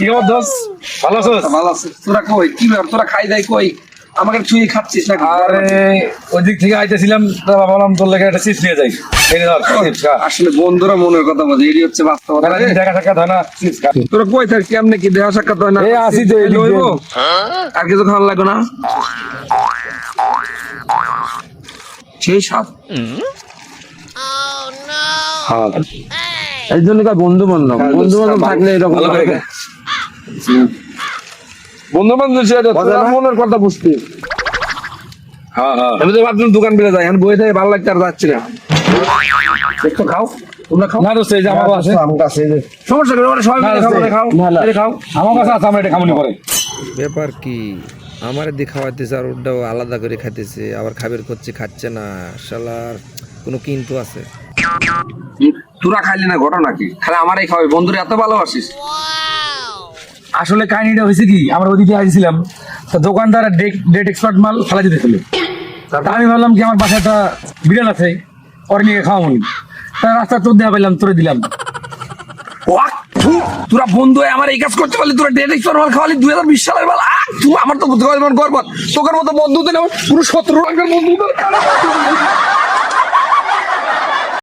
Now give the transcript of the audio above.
কি খবর দোষ ভালো আছো ভালো আছে। তোরা কই? কি ব্যাপার? তোরা খাই দাই কই? আমাকে চুই খাচ্ছিস না আরে ওই দিক থেকে আইতেছিলাম তো ভাবলাম তোর লেগে একটা চিপস নিয়ে যাই। এই ধর চিপস খা। আসলে বন্ধুরা মনের কথা বলে এটি হচ্ছে বাস্তবতা দেখা সাক্ষাৎ হয় না চিপস খা। তোরা কই থাক কেমনে কি দেহ সাক্ষাৎ হয় না? এই আসি তো, এই লইবো? আর কিছু খাওয়ার লাগবে না? সেই সাপ। হ্যাঁ এই জন্য বন্ধু বান্ধব। হ্যাঁ, বন্ধু বান্ধব থাকলে এরকম ভালো করে খা। বন্ধু বান্ধব সেটা কথা মনের কথা বুঝতে। হ্যাঁ হ্যাঁ। আমি তো ভাবছিলাম দোকান পেলে যাই বই থেকে ভালো লাগছে আর যাচ্ছি না। একটু খাও। তোমরা খাও। না দোস্ত এই যে আমার কাছে আমার কাছে সমস্যা করে ওরা সবাই মিলে খাব খাও। না, না। খাও। আমার কাছে আছে আমরা এটা খামনি করে ব্যাপার কি? আমার দিয়ে খাওয়াইতেছে আর ওটাও আলাদা করে খাইতেছে। আবার খাবের করছে খাচ্ছে না। শালার কোনো কিন্তু আছে। তোরা খাইলি না ঘটনা কি? খালি আমারই খাওয়াই বন্ধুরা এত ভালোবাসিস। আসলে কাহিনীটা হয়েছে কি, আমরা ওদিকে আসছিলাম তো দোকানদার ডেট এক্সপার্ট মাল ফেলা দিতে ছিল তা আমি ভাবলাম কি, আমার বাসায় একটা বিড়াল আছে, ওর নিয়ে খাওয়া মনি। তা রাস্তা তোর দেওয়া পেলাম তোরে দিলাম। তোরা বন্ধু আমার এই কাজ করতে পারলি, তোরা ডেট এক্সপার্ট মাল খাওয়ালি, দুই হাজার বিশ সালের মাল তুই আমার তো গর্ব তোকের মতো বন্ধু না পুরো সতেরো টাকার বন্ধু